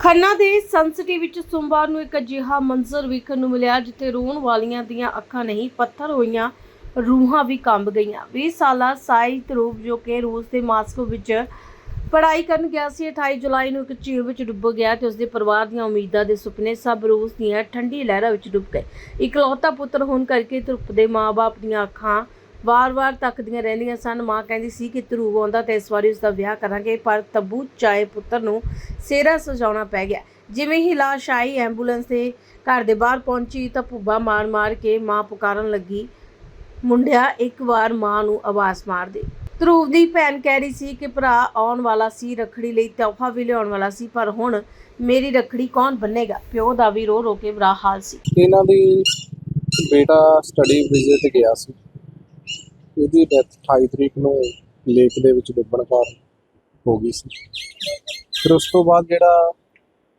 ਖੰਨਾ ਦੇ ਸੰਸਿਟੀ ਵਿੱਚ ਸੋਮਵਾਰ ਨੂੰ ਇੱਕ ਅਜਿਹਾ ਮੰਜ਼ਰ ਵੇਖਣ ਨੂੰ ਮਿਲਿਆ, ਜਿੱਥੇ ਰੋਣ ਵਾਲੀਆਂ ਦੀਆਂ ਅੱਖਾਂ ਨਹੀਂ, ਪੱਥਰ ਹੋਈਆਂ, ਰੂਹਾਂ ਵੀ ਕੰਬ ਗਈਆਂ। 20 ਸਾਲਾ ਸਾਈ ਤਰੂਪ ਜੋ ਕਿ ਰੂਸ ਦੇ ਮਾਸਕੋ ਵਿੱਚ ਪੜ੍ਹਾਈ ਕਰਨ ਗਿਆ ਸੀ 28 ਜੁਲਾਈ ਨੂੰ ਇੱਕ ਝੀਲ ਵਿੱਚ ਡੁੱਬ ਗਿਆ ਤੇ ਉਸਦੇ ਪਰਿਵਾਰ ਦੀਆਂ ਉਮੀਦਾਂ ਦੇ ਸੁਪਨੇ ਸਭ ਰੂਸ ਦੀਆਂ ਠੰਡੀ ਲਹਿਰਾਂ ਵਿੱਚ ਡੁੱਬ ਗਏ। ਇਕਲੌਤਾ ਪੁੱਤਰ ਹੋਣ ਕਰਕੇ ਧਰੁਪ ਦੇ ਮਾਪੇ ਦੀਆਂ ਅੱਖਾਂ ਵਾਰ-ਵਾਰ ਤੱਕਦੀਆਂ ਰਹਿੰਦੀਆਂ ਸਨ। ਮਾਂ ਕਹਿੰਦੀ ਸੀ ਕਿ ਧਰੂਵ ਆਉਂਦਾ ਤੇ ਇਸ ਵਾਰੀ ਉਸ ਦਾ ਵਿਆਹ ਕਰਾਂਗੇ, ਪਰ ਤਬੂ ਚਾਏ ਪੁੱਤਰ ਨੂੰ ਸੇਰਾ ਸਜਾਉਣਾ ਪੈ ਗਿਆ। ਜਿਵੇਂ ਹੀ ਲਾਸ਼ ਆਈ, ਐਂਬੂਲੈਂਸ ਦੇ ਘਰ ਦੇ ਬਾਹਰ ਪਹੁੰਚੀ ਤਾਂ ਭੁੱਬਾ ਮਾਰ-ਮਾਰ ਕੇ ਮਾਂ ਪੁਕਾਰਨ ਲੱਗੀ, ਮੁੰਡਿਆ, ਇੱਕ ਵਾਰ ਮਾਂ ਨੂੰ ਆਵਾਜ਼ ਮਾਰ ਦੇ। ਧਰੂਵ ਦੀ ਭੈਣ ਕਹਿ ਰਹੀ ਸੀ ਕਿ ਭਰਾ ਆਉਣ ਵਾਲਾ ਸੀ, ਰਖੜੀ ਲਈ ਤੋਹਫਾ ਵੀ ਲਿਆਉਣ ਵਾਲਾ ਸੀ, ਪਰ ਹੁਣ ਮੇਰੀ ਰਖੜੀ ਕੌਣ ਬੰਨੇਗਾ? ਪਿਓ ਦਾ ਵੀ ਰੋ ਰੋ ਕੇ ਬੁਰਾ ਹਾਲ ਸੀ। ਇਹਨਾਂ ਦੀ ਬੇਟਾ ਸਟੱਡੀ ਵੀਜ਼ੇ ਗਿਆ ਸੀ। ਇਹਦੀ ਡੈਥ 28 ਤਰੀਕ ਨੂੰ ਲੇਕ ਦੇ ਵਿੱਚ ਡੁੱਬਣ ਕਾਰਨ ਹੋ ਗਈ ਸੀ। ਫਿਰ ਉਸ ਤੋਂ ਬਾਅਦ ਜਿਹੜਾ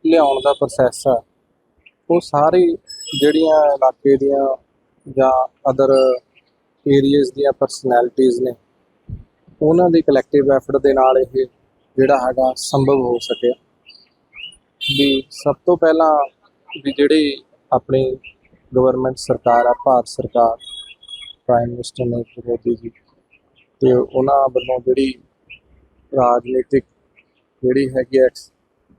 ਲਿਆਉਣ ਦਾ ਪ੍ਰੋਸੈਸ ਆ, ਉਹ ਸਾਰੀ ਜਿਹੜੀਆਂ ਇਲਾਕੇ ਦੀਆਂ ਜਾਂ ਅਦਰ ਏਰੀਆਜ਼ ਦੀਆਂ ਪਰਸਨੈਲਿਟੀਆਂ ਨੇ, ਉਹਨਾਂ ਦੇ ਕਲੈਕਟਿਵ ਐਫਰਟ ਦੇ ਨਾਲ ਇਹ ਜਿਹੜਾ ਹੈਗਾ ਸੰਭਵ ਹੋ ਸਕਿਆ। ਵੀ ਸਭ ਤੋਂ ਪਹਿਲਾਂ ਵੀ ਜਿਹੜੀ ਆਪਣੀ ਗਵਰਨਮੈਂਟ ਸਰਕਾਰ ਆ, ਭਾਰਤ ਸਰਕਾਰ ਪ੍ਰਾਈਮ ਮਿਨਿਸਟਰ ਨਰਿੰਦਰ ਮੋਦੀ ਜੀ ਤੇ ਉਹਨਾਂ ਵੱਲੋਂ ਜਿਹੜੀ ਰਾਜਨੀਤਿਕ ਜਿਹੜੀ ਹੈਗੀ ਹੈ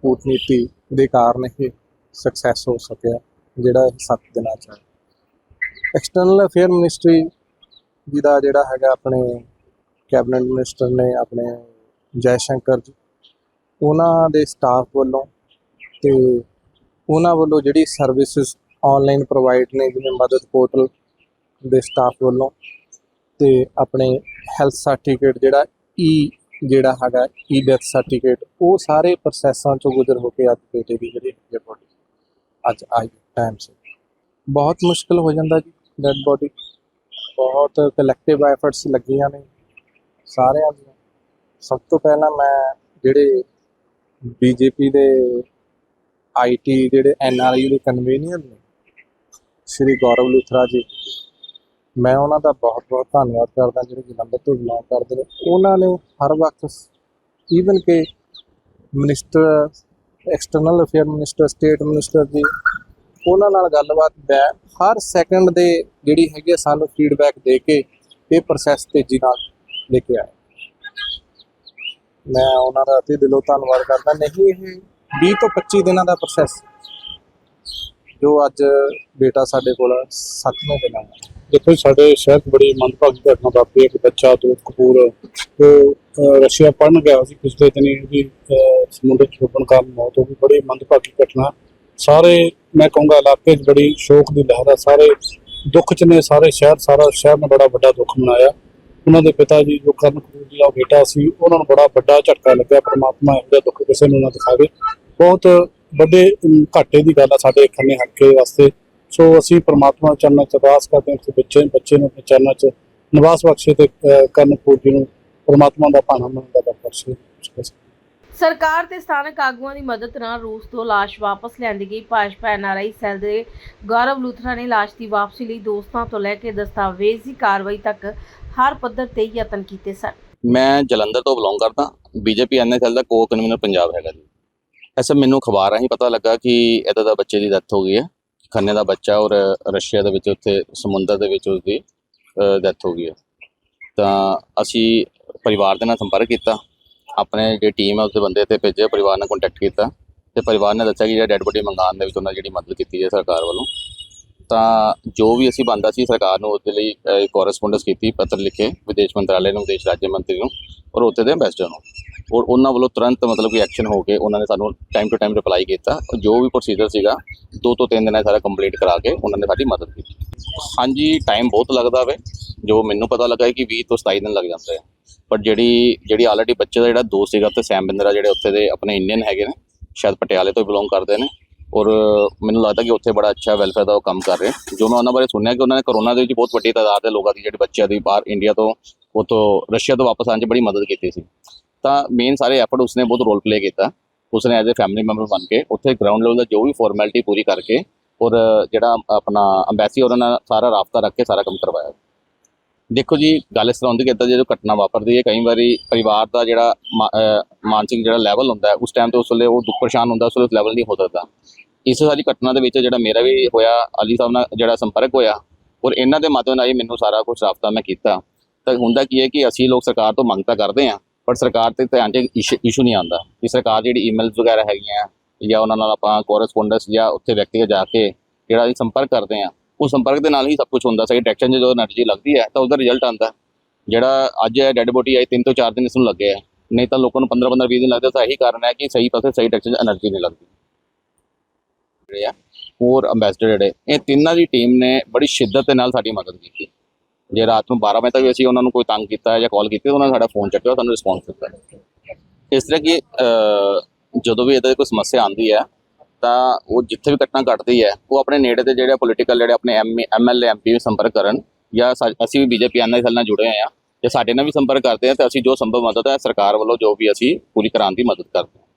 ਕੂਟਨੀਤੀ ਦੇ ਕਾਰਨ ਇਹ ਸਕਸੈਸ ਹੋ ਸਕਿਆ, ਜਿਹੜਾ ਇਹ 7 ਦਿਨਾਂ ਚ ਐਕਸਟਰਨਲ ਅਫੇਅਰ ਮਿਨਿਸਟਰੀ ਜੀ ਦਾ ਜਿਹੜਾ ਹੈਗਾ ਆਪਣੇ ਕੈਬਨਿਟ ਮਿਨਿਸਟਰ ਨੇ ਆਪਣੇ ਜੈ ਸ਼ੰਕਰ ਜੀ, ਉਹਨਾਂ ਦੇ ਸਟਾਫ ਵੱਲੋਂ ਤੇ ਉਹਨਾਂ ਵੱਲੋਂ ਜਿਹੜੀ ਸਰਵਿਸਿਜ਼ ਆਨਲਾਈਨ ਪ੍ਰੋਵਾਈਡ ਨੇ, ਜਿਵੇਂ ਮਦਦ ਪੋਰਟਲ ਦੇ ਸਟਾਫ ਵੱਲੋਂ ਤੇ ਆਪਣੇ ਹੈਲਥ ਸਰਟੀਫਿਕੇਟ ਜਿਹੜਾ ਈ ਜਿਹੜਾ ਹੈਗਾ ਈ ਡੈਥ ਸਰਟੀਫਿਕੇਟ ਉਹ ਸਾਰੇ ਪ੍ਰੋਸੈਸਾਂ ਚੋਂ ਗੁਜ਼ਰ ਹੋ ਕੇ ਅੱਜ ਬੇਟੇ ਦੀ ਜਿਹੜੀ ਹੈਗੀ ਬੋਡੀ ਅੱਜ ਆਈ ਟਾਈਮ ਸੇ ਬਹੁਤ ਮੁਸ਼ਕਲ ਹੋ ਜਾਂਦਾ ਜੀ ਡੈਡ ਬੋਡੀ ਬਹੁਤ ਕਲੈਕਟਿਵ ਐਫਰਟਸ ਲੱਗੀਆਂ ਨੇ ਸਾਰਿਆਂ ਦੀਆਂ। ਸਭ ਤੋਂ ਪਹਿਲਾਂ ਮੈਂ ਜਿਹੜੇ ਬੀਜੇਪੀ ਦੇ ਆਈਟੀ ਜਿਹੜੇ ਐਨਆਰਆਈ ਦੇ ਕਨਵੀਨੀਅਰ ਨੇ, ਸ਼੍ਰੀ ਗੌਰਵ ਲੁਥਰਾ ਜੀ ਮੈਂ ਉਹਨਾਂ ਦਾ ਬਹੁਤ ਬਹੁਤ ਧੰਨਵਾਦ ਕਰਦਾ, ਜਿਹੜੇ ਜਲੰਧਰ ਤੋਂ ਬਿਲੋਂਗ ਕਰਦੇ ਨੇ। ਉਹਨਾਂ ਨੇ ਹਰ ਵਕਤ ਈਵਨ ਕਿ minister external affair minister state minister ji ਉਹਨਾਂ ਨਾਲ ਗੱਲਬਾਤ ਬੈ ਹਰ ਸੈਕਿੰਡ ਦੇ ਜਿਹੜੀ ਹੈਗੀ ਆ ਸਾਨੂੰ ਫੀਡਬੈਕ ਦੇ ਕੇ ਇਹ ਪ੍ਰੋਸੈਸ ਤੇਜ਼ੀ ਨਾਲ ਲੈ ਕੇ ਆਏ ਮੈਂ ਉਹਨਾਂ ਦਾ ਅਤੀ ਦਿਲੋਂ ਧੰਨਵਾਦ ਕਰਦਾ। ਨਹੀਂ, ਇਹ 20 ਤੋਂ 25 ਦਿਨਾਂ ਦਾ ਪ੍ਰੋਸੈਸ ਜੋ ਅੱਜ ਬੇਟਾ ਸਾਡੇ ਕੋਲ 7ਵੇਂ ਦਿਨਾਂ ਦਾ ਦੇਖੋ ਸਾਡੇ ਸ਼ਹਿਰ 'ਚ ਬੜੀ ਮੰਦਭਾਗੀ ਘਟਨਾ ਵਾਪਰੀ ਇੱਕ ਬੱਚਾ, ਦੋ ਕਪੂਰ ਉਹ ਰਸ਼ੀਆ ਪੜਨ ਗਿਆ ਸੀ ਪਿਛਲੇ ਦਿਨੀ ਉਹਦੀ ਸਮੁੰਦਰ 'ਚ ਡੁੱਬਣ ਕਾਰਨ ਮੌਤ ਹੋ ਗਈ। ਬੜੀ ਮੰਦਭਾਗੀ ਘਟਨਾ। ਸਾਰੇ, ਮੈਂ ਕਹੂੰਗਾ, ਇਲਾਕੇ 'ਚ ਬੜੀ ਸ਼ੋਕ ਦੀ ਲਹਿਰ ਆ। ਸਾਰੇ ਦੁੱਖ 'ਚ ਨੇ, ਸਾਰੇ ਸ਼ਹਿਰ, ਸਾਰਾ ਸ਼ਹਿਰ ਨੇ ਬੜਾ ਵੱਡਾ ਦੁੱਖ ਮਨਾਇਆ। ਉਹਨਾਂ ਦੇ ਪਿਤਾ ਜੀ, ਜੋ ਕਰਨ ਕਪੂਰ ਜੀ ਦਾ ਬੇਟਾ ਸੀ, ਉਹਨਾਂ ਨੂੰ ਬੜਾ ਵੱਡਾ ਝਟਕਾ ਲੱਗਿਆ। ਪ੍ਰਮਾਤਮਾ ਇਹੋ ਜਿਹਾ ਦੁੱਖ ਕਿਸੇ ਨੂੰ ਨਾ ਦਿਖਾਵੇ। ਬਹੁਤ ਵੱਡੇ ਘਾਟੇ ਦੀ ਗੱਲ ਆ ਸਾਡੇ ਖੰਨੇ ਹਲਕੇ ਵਾਸਤੇ। ਸੋ ਅਸੀਂ ਪ੍ਰਮਾਤਮਾ ਚਰਨਾਂ ਚ ਅਰਦਾਸ ਕਰਦੇ ਹਾਂ ਕਿ ਬੱਚੇ ਬੱਚੇ ਨੂੰ ਆਪਣੇ ਚਰਨਾਂ ਚ ਨਿਵਾਸ ਬਖਸ਼ੇ ਤੇ ਅਹ, ਕਰਨ ਕਪੂਰ ਜੀ ਨੂੰ ਪ੍ਰਮਾਤਮਾ ਦਾ ਭਾਣਾ ਮੰਨਦਾ ਦਾ ਬਖਸ਼ੇ ਸਰਕਾਰ ਤੇ ਸਥਾਨਕ ਆਗੂਆਂ ਦੀ ਮਦਦ ਨਾਲ ਰੂਸ ਤੋਂ ਲਾਸ਼ ਵਾਪਸ ਲਿਆਂਦੀ ਗਈ। ਭਾਜਪਾ ਐਨਆਰਆਈ ਸੈੱਲ ਦੇ ਗੌਰਵ ਲੂਥਰਾ ਨੇ ਲਾਸ਼ ਦੀ ਵਾਪਸੀ ਲਈ ਦੋਸਤਾਂ ਤੋਂ ਲੈ ਕੇ ਦਸਤਾਵੇਜ਼ੀ ਕਾਰਵਾਈ ਤੱਕ ਹਰ ਪੱਧਰ ਤੇ ਯਤਨ ਕੀਤੇ ਸਨ। ਮੈਂ ਜਲੰਧਰ ਤੋਂ ਬਿਲੋਂਗ ਕਰਦਾ। ਬੀਜੇਪੀ ਐਨਐਸਐਲ ਦਾ ਕੋ ਕਨਵੀਨਰ ਪੰਜਾਬ ਹੈਗਾ ਜੀ। ਐਸਾ ਮੈਨੂੰ ਖਬਰ ਰਾਹੀਂ ਪਤਾ ਲੱਗਾ ਕਿ ਇਹਦਾ ਦਾ ਬੱਚੇ ਦੀ ਡੈਥ ਹੋ ਗਈ ਹੈ। ਖੰਨੇ ਦਾ ਬੱਚਾ ਔਰ ਰਸ਼ੀਆ ਦੇ ਵਿੱਚ ਉੱਥੇ ਸਮੁੰਦਰ ਦੇ ਵਿੱਚ ਉਸਦੀ ਡੈਥ ਹੋ ਗਈ ਹੈ। ਤਾਂ ਅਸੀਂ ਪਰਿਵਾਰ ਦੇ ਨਾਲ ਸੰਪਰਕ ਕੀਤਾ। ਆਪਣੇ ਜਿਹੜੀ ਟੀਮ ਹੈ ਉਸਦੇ ਬੰਦੇ ਤੇ ਭੇਜੇ ਪਰਿਵਾਰ ਨਾਲ ਕੰਟੈਕਟ ਕੀਤਾ। ਤੇ ਪਰਿਵਾਰ ਨੇ ਦੱਸਿਆ ਕਿ ਜਿਹੜਾ ਡੈੱਡ ਬੋਡੀ ਮੰਗਾਉਣ ਦੇ ਵਿੱਚ ਉਹਨਾਂ ਜਿਹੜੀ ਮਦਦ ਕੀਤੀ ਹੈ ਸਰਕਾਰ ਵੱਲੋਂ। ਤਾਂ ਜੋ ਵੀ ਅਸੀਂ ਬੰਦਾ ਸੀ, ਸਰਕਾਰ ਨੂੰ ਉਹਦੇ ਲਈ ਕੋਰਸਪੋਂਡੈਂਸ ਕੀਤੀ, ਪੱਤਰ ਲਿਖੇ ਵਿਦੇਸ਼ ਮੰਤਰਾਲੇ ਨੂੰ, ਵਿਦੇਸ਼ ਰਾਜ ਮੰਤਰੀ ਨੂੰ, ਔਰ ਉੱਥੇ ਦੇ ਐਮਬੈਸਡਰ ਨੂੰ। ਔਰ ਉਹਨਾਂ ਵੱਲੋਂ ਤੁਰੰਤ ਮਤਲਬ ਕਿ ਐਕਸ਼ਨ ਹੋ ਕੇ ਉਹਨਾਂ ਨੇ ਸਾਨੂੰ ਟਾਈਮ ਟੂ ਟਾਈਮ ਰਿਪਲਾਈ ਕੀਤਾ। ਔਰ ਜੋ ਵੀ ਪ੍ਰੋਸੀਜਰ ਸੀਗਾ, ਦੋ ਤੋਂ ਤਿੰਨ ਦਿਨਾਂ ਸਾਰਾ ਕੰਪਲੀਟ ਕਰਾ ਕੇ ਉਹਨਾਂ ਨੇ ਸਾਡੀ ਮਦਦ ਕੀਤੀ। ਹਾਂਜੀ ਟਾਈਮ ਬਹੁਤ ਲੱਗਦਾ ਵੇ, ਜੋ ਮੈਨੂੰ ਪਤਾ ਲੱਗਾ ਹੈ ਕਿ 20 ਤੋਂ 27 ਦਿਨ ਲੱਗ ਜਾਂਦੇ ਆ। ਪਰ ਜਿਹੜੀ ਜਿਹੜੀ ਆਲਰੇਡੀ ਬੱਚੇ ਦਾ ਜਿਹੜਾ ਦੋਸਤ ਸੀਗਾ ਤੇ ਸੈਮ ਬਿੰਦਰਾ ਜਿਹੜੇ ਉੱਥੇ ਦੇ ਆਪਣੇ ਇੰਡੀਅਨ ਹੈਗੇ ਨੇ, ਸ਼ਾਇਦ ਪਟਿਆਲੇ ਤੋਂ ਬਿਲੋਂਗ ਕਰਦੇ ਨੇ। ਔਰ ਮੈਨੂੰ ਲੱਗਦਾ ਕਿ ਉੱਥੇ ਬੜਾ ਅੱਛਾ ਵੈਲਫੇਅਰ ਦਾ ਉਹ ਕੰਮ ਕਰ ਰਹੇ ਜੋ ਮੈਂ ਉਹਨਾਂ ਬਾਰੇ ਸੁਣਿਆ ਕਿ ਉਹਨਾਂ ਨੇ ਕਰੋਨਾ ਦੇ ਵਿੱਚ ਬਹੁਤ ਵੱਡੀ ਤਾਦਾਦ ਦੇ ਲੋਕਾਂ ਦੀ ਜਿਹੜੇ ਬੱਚਿਆਂ ਦੀ ਬਾਹਰ ਇੰਡੀਆ ਤੋਂ ਉਤੋਂ ਰਸ਼ੀਆ ਤੋਂ ਵਾਪਸ ਆਉਣ 'ਚ ਬੜੀ ਮਦਦ ਕੀਤੀ ਸੀ। ਤਾਂ ਮੇਨ ਸਾਰੇ ਐਫਰਟ ਉਸਨੇ ਬਹੁਤ ਰੋਲ ਪਲੇ ਕੀਤਾ। ਉਸਨੇ ਐਜ਼ ਅ ਫੈਮਿਲੀ ਮੈਂਬਰ ਬਣ ਕੇ ਉੱਥੇ ਗਰਾਊਂਡ ਲੈਵਲ ਦਾ ਜੋ ਵੀ ਫਾਰਮੈਲਿਟੀ ਪੂਰੀ ਕਰਕੇ ਔਰ ਜਿਹੜਾ ਆਪਣਾ ਅੰਬੈਸੀ ਉਹਨਾਂ ਨਾਲ ਸਾਰਾ ਰਾਬਤਾ ਰੱਖ ਕੇ ਸਾਰਾ ਕੰਮ ਕਰਵਾਇਆ। ਦੇਖੋ ਜੀ, ਗੱਲ ਇਸ ਤਰ੍ਹਾਂ ਹੁੰਦੀ ਕਿ ਇੱਦਾਂ ਜਦੋਂ ਘਟਨਾ ਵਾਪਰਦੀ ਹੈ, ਕਈ ਵਾਰੀ ਪਰਿਵਾਰ ਦਾ ਜਿਹੜਾ ਮਾ- ਮਾਨਸਿਕ ਜਿਹੜਾ ਲੈਵਲ ਹੁੰਦਾ ਉਸ ਟਾਈਮ ਤੇ ਉਸ ਵੇਲੇ ਉਹ ਦੁੱਖ ਪਰੇਸ਼ਾਨ ਹੁੰਦਾ, ਉਸ ਵੇਲੇ ਲੈਵਲ ਨਹੀਂ ਹੋ ਸਕਦਾ। ਇਸ ਸਾਰੀ ਘਟਨਾ ਦੇ ਵਿੱਚ ਜਿਹੜਾ ਮੇਰਾ ਵੀ ਹੋਇਆ, ਅਲੀ ਸਾਹਿਬ ਨਾਲ ਜਿਹੜਾ ਸੰਪਰਕ ਹੋਇਆ, ਔਰ ਇਹਨਾਂ ਦੇ ਮਾਧਿਅਮ ਨਾਲ ਹੀ ਮੈਨੂੰ ਸਾਰਾ ਕੁਝ ਰਾਬਤਾ ਮੈਂ ਕੀਤਾ। ਤਾਂ ਹੁੰਦਾ ਕੀ ਹੈ ਕਿ ਅਸੀਂ ਲੋਕ ਸਰਕਾਰ ਤੋਂ ਮੰਗ ਤਾਂ ਕਰਦੇ ਆ ਪਰ ਸਰਕਾਰ ਤੇ ਧਿਆਨ ਤੇ ਇਸ਼ੂ ਨਹੀਂ ਆਉਂਦਾ। ਕਿ ਸਰਕਾਰ ਜਿਹੜੀ ਈਮੇਲਸ ਵਗੈਰਾ ਹੈਗੀਆਂ, ਜਾਂ ਉਹਨਾਂ ਨਾਲ ਆਪਾਂ ਕੋਰਸਪੋਂਡੈਂਸ ਜਾਂ ਉੱਥੇ ਵਿਅਕਤੀਗਤ ਜਾ ਕੇ ਜਿਹੜਾ ਅਸੀਂ ਸੰਪਰਕ ਕਰਦੇ ਆ ਉਹ ਸੰਪਰਕ ਦੇ ਨਾਲ ਹੀ ਸਭ ਕੁਝ ਹੁੰਦਾ। ਸਹੀ ਡਾਇਰੈਕਸ਼ਨ ਜਦੋਂ એનર્ਜੀ ਲੱਗਦੀ ਹੈ, ਤਾਂ ਉਹਦਾ ਰਿਜ਼ਲਟ ਆਉਂਦਾ। ਜਿਹੜਾ ਅੱਜ ਹੈ ਡੈੱਡ ਬੋਡੀ ਆਈ, ਤਿੰਨ ਤੋਂ ਚਾਰ ਦਿਨ ਇਸ ਨੂੰ ਲੱਗੇ ਆ। ਨਹੀਂ ਤਾਂ ਲੋਕਾਂ ਨੂੰ 15 15 20 ਦਿਨ ਲੱਗਦੇ ਤਾਂ ਇਹੀ ਕਾਰਨ ਹੈ ਕਿ ਸਹੀ ਪਾਸੇ ਸਹੀ ਡਾਇਰੈਕਸ਼ਨ 'ਚ એનર્ਜੀ ਨਹੀਂ ਲੱਗਦੀ। ਜਿਹੜੇ ਆ, ਹੋਰ ਅੰਬੈਸਡਰ ਜਿਹੜੇ, ਇਹ ਤਿੰਨਾਂ ਦੀ ਟੀਮ ਨੇ ਬੜੀ ਸ਼ਿੱਦਤ ਦੇ ਨਾਲ ਸਾਡੀ ਮਦਦ ਕੀਤੀ। ਜੇ ਰਾਤ ਨੂੰ 12 ਵਜੇ ਤੱਕ ਵੀ ਅਸੀਂ ਉਹਨਾਂ ਨੂੰ ਕੋਈ ਤੰਗ ਕੀਤਾ ਜਾਂ ਕਾਲ ਕੀਤੀ ਤਾਂ ਉਹਨਾਂ ਨੇ ਸਾਡਾ ਫੋਨ ਚੱਕਿਆ, ਸਾਨੂੰ ਰਿਸਪੌਂਸ ਦਿੱਤਾ। ਇਸ ਤਰ੍ਹਾਂ ਕਿ ਜਦੋਂ ਵੀ ਇਹਦਾ ਕੋਈ ਸਮੱਸਿਆ ਆਉਂਦੀ ਹੈ, ਤਾਂ ਉਹ ਜਿੱਥੇ ਵੀ ਘਟਨਾ ਘਟਦੀ ਹੈ, ਉਹ ਆਪਣੇ ਨੇੜੇ ਦੇ ਜਿਹੜੇ ਪੋਲੀਟੀਕਲ ਜਿਹੜੇ ਆਪਣੇ ਐਮਐਲਏ ਐਮਪੀ ਨਾਲ ਸੰਪਰਕ ਕਰਨ ਜਾਂ ਸਾ- ਅਸੀਂ ਵੀ ਬੀਜੇਪੀ ਐਨਆਈ ਨਾਲ ਜੁੜੇ ਹੋਏ ਆ ਜੇ ਸਾਡੇ ਨਾਲ ਵੀ ਸੰਪਰਕ ਕਰਦੇ ਆ, ਤਾਂ ਅਸੀਂ ਜੋ ਸੰਭਵ ਮਦਦ ਹੈ, ਸਰਕਾਰ ਵੱਲੋਂ ਜੋ ਵੀ ਅਸੀਂ ਪੂਰੀ ਕਰਾਉਣ ਦੀ ਮਦਦ ਕਰਦੇ ਹਾਂ।